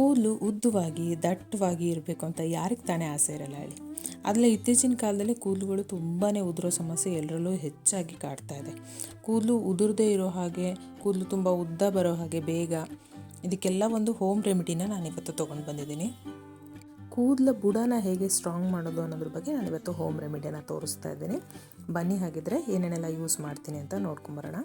ಕೂದಲು ಉದ್ದವಾಗಿ, ದಟ್ಟವಾಗಿ ಇರಬೇಕು ಅಂತ ಯಾರಿಗೆ ತಾನೇ ಆಸೆ ಇರಲ್ಲ ಹೇಳಿ. ಆದರೆ ಇತ್ತೀಚಿನ ಕಾಲದಲ್ಲಿ ಕೂದಲುಗಳು ತುಂಬಾ ಉದುರೋ ಸಮಸ್ಯೆ ಎಲ್ಲರಲ್ಲೂ ಹೆಚ್ಚಾಗಿ ಕಾಡ್ತಾ ಇದೆ. ಕೂದಲು ಉದುರದೇ ಇರೋ ಹಾಗೆ, ಕೂದಲು ತುಂಬ ಉದ್ದ ಬರೋ ಹಾಗೆ ಬೇಗ, ಇದಕ್ಕೆಲ್ಲ ಒಂದು ಹೋಮ್ ರೆಮಿಡಿನ ನಾನು ಇವತ್ತು ತೊಗೊಂಡು ಬಂದಿದ್ದೀನಿ. ಕೂದಲ ಬುಡನ ಹೇಗೆ ಸ್ಟ್ರಾಂಗ್ ಮಾಡೋದು ಅನ್ನೋದ್ರ ಬಗ್ಗೆ ನಾನು ಇವತ್ತು ಹೋಮ್ ರೆಮಿಡಿನ ತೋರಿಸ್ತಾ ಇದ್ದೀನಿ. ಬನ್ನಿ ಹಾಗಿದ್ರೆ ಏನೇನೆಲ್ಲ ಯೂಸ್ ಮಾಡ್ತೀನಿ ಅಂತ ನೋಡ್ಕೊಂಬರೋಣ.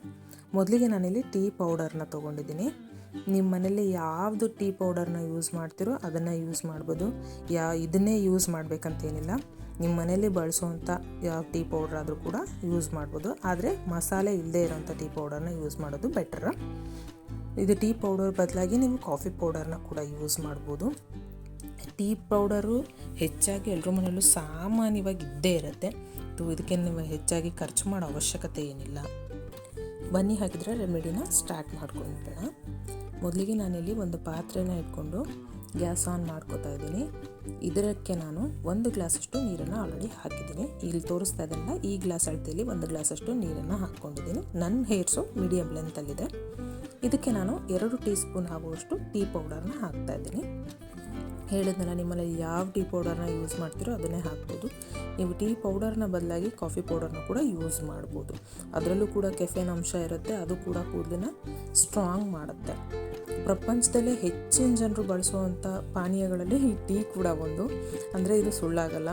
ಮೊದಲಿಗೆ ನಾನಿಲ್ಲಿ ಟೀ ಪೌಡರ್ನ ತೊಗೊಂಡಿದ್ದೀನಿ. ನಿಮ್ಮ ಮನೇಲಿ ಯಾವುದು ಟೀ ಪೌಡರ್ನ ಯೂಸ್ ಮಾಡ್ತೀರೋ ಅದನ್ನು ಯೂಸ್ ಮಾಡ್ಬೋದು. ಯಾ, ಇದನ್ನೇ ಯೂಸ್ ಮಾಡಬೇಕಂತೇನಿಲ್ಲ. ನಿಮ್ಮ ಮನೇಲಿ ಬಳಸುವಂಥ ಯಾವ ಟೀ ಪೌಡರ್ ಆದರೂ ಕೂಡ ಯೂಸ್ ಮಾಡ್ಬೋದು. ಆದರೆ ಮಸಾಲೆ ಇಲ್ಲದೆ ಇರೋಂಥ ಟೀ ಪೌಡರ್ನ ಯೂಸ್ ಮಾಡೋದು ಬೆಟರ್. ಇದು ಟೀ ಪೌಡರ್ ಬದಲಾಗಿ ನೀವು ಕಾಫಿ ಪೌಡರ್ನ ಕೂಡ ಯೂಸ್ ಮಾಡ್ಬೋದು. ಟೀ ಪೌಡರು ಹೆಚ್ಚಾಗಿ ಎಲ್ಲರ ಮನೆಯಲ್ಲೂ ಸಾಮಾನ್ಯವಾಗಿ ಇದ್ದೇ ಇರುತ್ತೆ. ಇದಕ್ಕೆ ನೀವು ಹೆಚ್ಚಾಗಿ ಖರ್ಚು ಮಾಡೋ ಅವಶ್ಯಕತೆ ಏನಿಲ್ಲ. ಬನ್ನಿ ಹಾಕಿದ್ರೆ ರೆಮಿಡಿನ ಸ್ಟಾರ್ಟ್ ಮಾಡ್ಕೊಂಡ್ಬೇಡ ಮೊದಲಿಗೆ ನಾನಿಲ್ಲಿ ಒಂದು ಪಾತ್ರೆನ ಇಟ್ಕೊಂಡು ಗ್ಯಾಸ್ ಆನ್ ಮಾಡ್ಕೋತಾ ಇದ್ದೀನಿ. ಇದಕ್ಕೆ ನಾನು ಒಂದು ಗ್ಲಾಸಷ್ಟು ನೀರನ್ನು ಆಲ್ರೆಡಿ ಹಾಕಿದ್ದೀನಿ. ಇಲ್ಲಿ ತೋರಿಸ್ತಾ ಇದ್ದಲ್ಲ ಈ ಗ್ಲಾಸ್ ಅಳತೆಯಲ್ಲಿ ಒಂದು ಗ್ಲಾಸಷ್ಟು ನೀರನ್ನು ಹಾಕ್ಕೊಂಡಿದ್ದೀನಿ. ನನ್ನ ಹೇರ್ಸು ಮೀಡಿಯಮ್ ಲೆಂತಲ್ಲಿದೆ. ಇದಕ್ಕೆ ನಾನು ಎರಡು ಟೀ ಸ್ಪೂನ್ ಆಗುವಷ್ಟು ಟೀ ಪೌಡರ್ನ ಹಾಕ್ತಾ ಇದ್ದೀನಿ. ಹೇಳಿದ್ನಲ್ಲ, ನಿಮ್ಮಲ್ಲಿ ಯಾವ ಟೀ ಪೌಡರ್ನ ಯೂಸ್ ಮಾಡ್ತೀರೋ ಅದನ್ನೇ ಹಾಕ್ಬೋದು. ನೀವು ಟೀ ಪೌಡರ್ನ ಬದಲಾಗಿ ಕಾಫಿ ಪೌಡರ್ನ ಕೂಡ ಯೂಸ್ ಮಾಡ್ಬೋದು. ಅದರಲ್ಲೂ ಕೂಡ ಕೆಫೆನ್ ಅಂಶ ಇರುತ್ತೆ, ಅದು ಕೂಡ ಕೂದಲನ್ನ ಸ್ಟ್ರಾಂಗ್ ಮಾಡುತ್ತೆ. ಪ್ರಪಂಚದಲ್ಲೇ ಹೆಚ್ಚಿನ ಜನರು ಬಳಸುವಂಥ ಪಾನೀಯಗಳಲ್ಲಿ ಈ ಟೀ ಕೂಡ ಒಂದು. ಅಂದರೆ ಇದು ಸುಳ್ಳಾಗಲ್ಲ.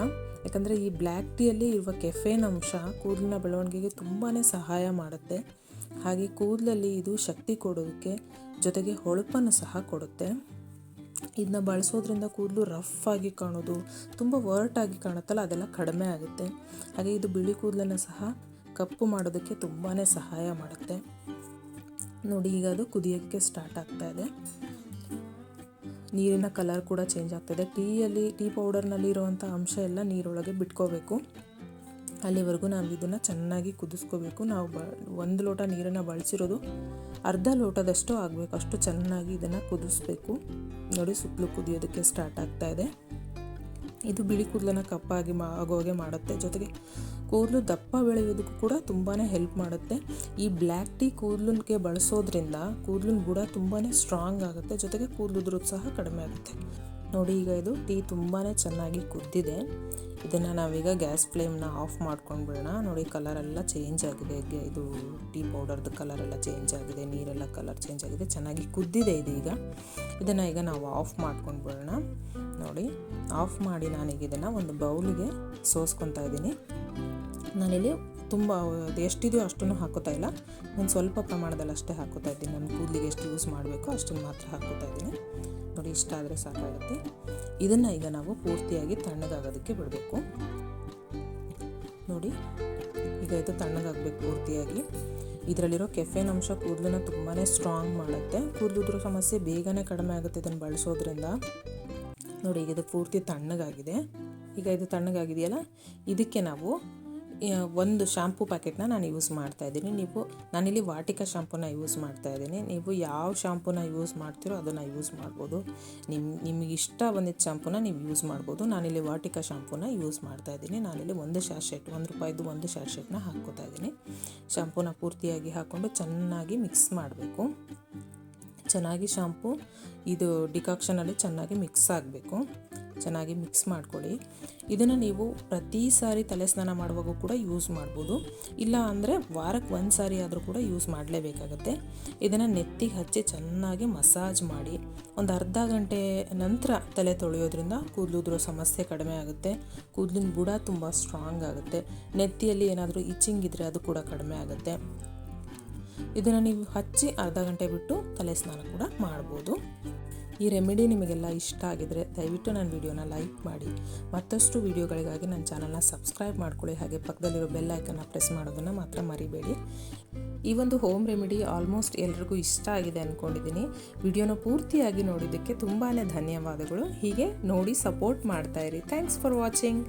ಯಾಕಂದರೆ ಈ ಬ್ಲ್ಯಾಕ್ ಟೀಯಲ್ಲಿ ಇರುವ ಕೆಫೆನ್ ಅಂಶ ಕೂದಲಿನ ಬೆಳವಣಿಗೆಗೆ ತುಂಬಾ ಸಹಾಯ ಮಾಡುತ್ತೆ. ಹಾಗೆ ಕೂದಲಲ್ಲಿ ಇದು ಶಕ್ತಿ ಕೊಡೋದಕ್ಕೆ ಜೊತೆಗೆ ಹೊಳಪನ್ನು ಸಹ ಕೊಡುತ್ತೆ. ಇದನ್ನ ಬಳಸೋದ್ರಿಂದ ಕೂದಲು ರಫ್ ಆಗಿ ಕಾಣೋದು, ತುಂಬ ವರ್ಟ್ ಆಗಿ ಕಾಣುತ್ತಲ್ಲ, ಅದೆಲ್ಲ ಕಡಿಮೆ ಆಗುತ್ತೆ. ಹಾಗೆ ಇದು ಬಿಳಿ ಕೂದಲನ್ನು ಸಹ ಕಪ್ಪು ಮಾಡೋದಕ್ಕೆ ತುಂಬಾ ಸಹಾಯ ಮಾಡುತ್ತೆ. ನೋಡಿ, ಈಗ ಅದು ಕುದಿಯೋಕ್ಕೆ ಸ್ಟಾರ್ಟ್ ಆಗ್ತಾ ಇದೆ. ನೀರಿನ ಕಲರ್ ಕೂಡ ಚೇಂಜ್ ಆಗ್ತಾಯಿದೆ ಟೀಯಲ್ಲಿ, ಟೀ ಪೌಡರ್ನಲ್ಲಿ ಇರುವಂಥ ಅಂಶ ಎಲ್ಲ ನೀರೊಳಗೆ ಬಿಟ್ಕೋಬೇಕು. ಅಲ್ಲಿವರೆಗೂ ನಾವು ಇದನ್ನು ಚೆನ್ನಾಗಿ ಕುದಿಸ್ಕೋಬೇಕು. ನಾವು ಬ, ಒಂದು ಲೋಟ ನೀರನ್ನು ಬಳಸಿರೋದು ಅರ್ಧ ಲೋಟದಷ್ಟು ಆಗಬೇಕು. ಅಷ್ಟು ಚೆನ್ನಾಗಿ ಇದನ್ನು ಕುದಿಸ್ಬೇಕು. ನೋಡಿ ಸುತ್ತಲೂ ಕುದಿಯೋದಕ್ಕೆ ಸ್ಟಾರ್ಟ್ ಆಗ್ತಾ ಇದೆ. ಇದು ಬಿಳಿ ಕೂದಲನ್ನು ಕಪ್ಪಾಗಿ ಮಾ, ಆಗೋಗೆ ಮಾಡುತ್ತೆ. ಜೊತೆಗೆ ಕೂದಲು ದಪ್ಪ ಬೆಳೆಯೋದಕ್ಕೂ ಕೂಡ ತುಂಬಾ ಹೆಲ್ಪ್ ಮಾಡುತ್ತೆ. ಈ ಬ್ಲ್ಯಾಕ್ ಟೀ ಕೂದಲಿಗೆ ಬಳಸೋದ್ರಿಂದ ಕೂದಲಿನ ಬುಡ ತುಂಬಾ ಸ್ಟ್ರಾಂಗ್ ಆಗುತ್ತೆ. ಜೊತೆಗೆ ಕೂದಲು ಸಹ ಕಡಿಮೆ ಆಗುತ್ತೆ. ನೋಡಿ ಈಗ ಇದು ಟೀ ತುಂಬಾ ಚೆನ್ನಾಗಿ ಕುದ್ದಿದೆ. ಇದನ್ನು ನಾವೀಗ ಗ್ಯಾಸ್ ಫ್ಲೇಮ್ನ ಆಫ್ ಮಾಡ್ಕೊಂಡು ಬಿಡೋಣ ನೋಡಿ ಕಲರೆಲ್ಲ ಚೇಂಜ್ ಆಗಿದೆ. ಇದು ಟೀ ಪೌಡರ್ದು ಕಲರೆಲ್ಲ ಚೇಂಜ್ ಆಗಿದೆ. ನೀರೆಲ್ಲ ಕಲರ್ ಚೇಂಜ್ ಆಗಿದೆ. ಚೆನ್ನಾಗಿ ಕುದ್ದಿದೆ ಇದು ಈಗ. ಇದನ್ನು ಈಗ ನಾವು ಆಫ್ ಮಾಡ್ಕೊಂಡು ಬಿಡೋಣ ನೋಡಿ, ಆಫ್ ಮಾಡಿ ನಾನೀಗ ಇದನ್ನು ಒಂದು ಬೌಲಿಗೆ ಸೋಸ್ಕೊತಾ ಇದ್ದೀನಿ. ನಾನಿಲ್ಲಿ ತುಂಬ ಎಷ್ಟಿದೆಯೋ ಅಷ್ಟನ್ನು ಹಾಕೋತಾ ಇಲ್ಲ. ನಾನು ಸ್ವಲ್ಪ ಪ್ರಮಾಣದಲ್ಲಿ ಅಷ್ಟೇ ಹಾಕೋತಾ ಇದ್ದೀನಿ. ನನ್ನ ಕೂದಲಿಗೆ ಎಷ್ಟು ಯೂಸ್ ಮಾಡಬೇಕು ಅಷ್ಟನ್ನು ಮಾತ್ರ ಹಾಕೋತಾ ಇದ್ದೀನಿ. ನೋಡಿ, ಇಷ್ಟ ಆದರೆ ಸಾಕಾಗುತ್ತೆ. ಇದನ್ನು ಈಗ ನಾವು ಪೂರ್ತಿಯಾಗಿ ತಣ್ಣಗಾಗೋದಕ್ಕೆ ಬಿಡಬೇಕು. ನೋಡಿ, ಈಗ ಇದು ತಣ್ಣಗಾಗಬೇಕು ಪೂರ್ತಿಯಾಗಿ. ಇದರಲ್ಲಿರೋ ಕೆಫೆನ್ ಅಂಶ ಕೂದಲನ್ನ ತುಂಬಾ ಸ್ಟ್ರಾಂಗ್ ಮಾಡುತ್ತೆ. ಕೂದಲುದ್ರ ಸಮಸ್ಯೆ, ಬೇಗನೆ ಕಡಿಮೆ ಆಗುತ್ತೆ ಇದನ್ನು ಬಳಸೋದ್ರಿಂದ. ನೋಡಿ, ಈಗ ಇದು ಪೂರ್ತಿ ತಣ್ಣಗಾಗಿದೆ. ಈಗ ಇದು ತಣ್ಣಗಾಗಿದೆಯಲ್ಲ, ಇದಕ್ಕೆ ನಾವು ಒಂದು ಶಾಂಪೂ ಪ್ಯಾಕೆಟ್ನ ನಾನು ಯೂಸ್ ಮಾಡ್ತಾ ಇದ್ದೀನಿ. ನೀವು, ನಾನಿಲ್ಲಿ ವಾಟಿಕ ಶಾಂಪೂನ ಯೂಸ್ ಮಾಡ್ತಾ ಇದ್ದೀನಿ. ನೀವು ಯಾವ ಶಾಂಪೂನ ಯೂಸ್ ಮಾಡ್ತೀರೋ ಅದನ್ನು ಯೂಸ್ ಮಾಡ್ಬೋದು. ನಿಮ್ಮ ನಿಮಗೆ ಇಷ್ಟ ಬಂದಿದ್ದ ಶಾಂಪೂನ ನೀವು ಯೂಸ್ ಮಾಡ್ಬೋದು. ನಾನಿಲ್ಲಿ ವಾಟಿಕ ಶಾಂಪೂನ ಯೂಸ್ ಮಾಡ್ತಾ ಇದ್ದೀನಿ. ನಾನಿಲ್ಲಿ ಒಂದು ಶ್ಯಾಶೆಟ್ ಒಂದು ರೂಪಾಯಿದು ಒಂದು ಶ್ಯಾಶೆಟ್ನ ಹಾಕ್ಕೋತಾ ಇದ್ದೀನಿ. ಶಾಂಪೂನ ಪೂರ್ತಿಯಾಗಿ ಹಾಕ್ಕೊಂಡು ಚೆನ್ನಾಗಿ ಮಿಕ್ಸ್ ಮಾಡಬೇಕು. ಚೆನ್ನಾಗಿ ಶಾಂಪು, ಇದು ಡಿಕಾಕ್ಷನಲ್ಲಿ ಚೆನ್ನಾಗಿ ಮಿಕ್ಸ್ ಆಗಬೇಕು. ಚೆನ್ನಾಗಿ ಮಿಕ್ಸ್ ಮಾಡ್ಕೊಳ್ಳಿ ಇದನ್ನು ನೀವು ಪ್ರತಿ ಸಾರಿ ತಲೆ ಸ್ನಾನ ಮಾಡುವಾಗ ಕೂಡ ಯೂಸ್ ಮಾಡ್ಬೋದು. ಇಲ್ಲ ಅಂದರೆ ವಾರಕ್ಕೆ ಒಂದು ಸಾರಿ ಆದರೂ ಕೂಡ ಯೂಸ್ ಮಾಡಲೇಬೇಕಾಗತ್ತೆ. ಇದನ್ನು ನೆತ್ತಿಗೆ ಹಚ್ಚಿ ಚೆನ್ನಾಗಿ ಮಸಾಜ್ ಮಾಡಿ. ಒಂದು ಅರ್ಧ ಗಂಟೆ ನಂತರ ತಲೆ ತೊಳೆಯೋದ್ರಿಂದ ಕೂದಲುದ್ರೋ ಸಮಸ್ಯೆ ಕಡಿಮೆ ಆಗುತ್ತೆ. ಕೂದಲಿನ ಬುಡ ತುಂಬ ಸ್ಟ್ರಾಂಗ್ ಆಗುತ್ತೆ. ನೆತ್ತಿಯಲ್ಲಿ ಏನಾದರೂ ಇಚ್ಚಿಂಗ್ ಇದ್ದರೆ ಅದು ಕೂಡ ಕಡಿಮೆ ಆಗುತ್ತೆ. ಇದನ್ನು ನೀವು ಹಚ್ಚಿ ಅರ್ಧ ಗಂಟೆ ಬಿಟ್ಟು ತಲೆ ಸ್ನಾನ ಕೂಡ ಮಾಡ್ಬೋದು. ಈ ರೆಮಿಡಿ ನಿಮಗೆಲ್ಲ ಇಷ್ಟ ಆಗಿದರೆ ದಯವಿಟ್ಟು ನನ್ನ ವಿಡಿಯೋನ ಲೈಕ್ ಮಾಡಿ. ಮತ್ತಷ್ಟು ವಿಡಿಯೋಗಳಿಗಾಗಿ ನನ್ನ ಚಾನಲ್ನ ಸಬ್ಸ್ಕ್ರೈಬ್ ಮಾಡ್ಕೊಳ್ಳಿ. ಹಾಗೆ ಪಕ್ಕದಲ್ಲಿರೋ ಬೆಲ್ ಐಕನ್ನ ಪ್ರೆಸ್ ಮಾಡೋದನ್ನು ಮಾತ್ರ ಮರಿಬೇಡಿ. ಈ ಒಂದು ಹೋಮ್ ರೆಮಿಡಿ ಆಲ್ಮೋಸ್ಟ್ ಎಲ್ರಿಗೂ ಇಷ್ಟ ಆಗಿದೆ ಅಂದ್ಕೊಂಡಿದ್ದೀನಿ ವಿಡಿಯೋನ ಪೂರ್ತಿಯಾಗಿ ನೋಡಿದ್ದಕ್ಕೆ ತುಂಬಾ ಧನ್ಯವಾದಗಳು. ಹೀಗೆ ನೋಡಿ ಸಪೋರ್ಟ್ ಮಾಡ್ತಾಯಿರಿ ಥ್ಯಾಂಕ್ಸ್ ಫಾರ್ ವಾಚಿಂಗ್.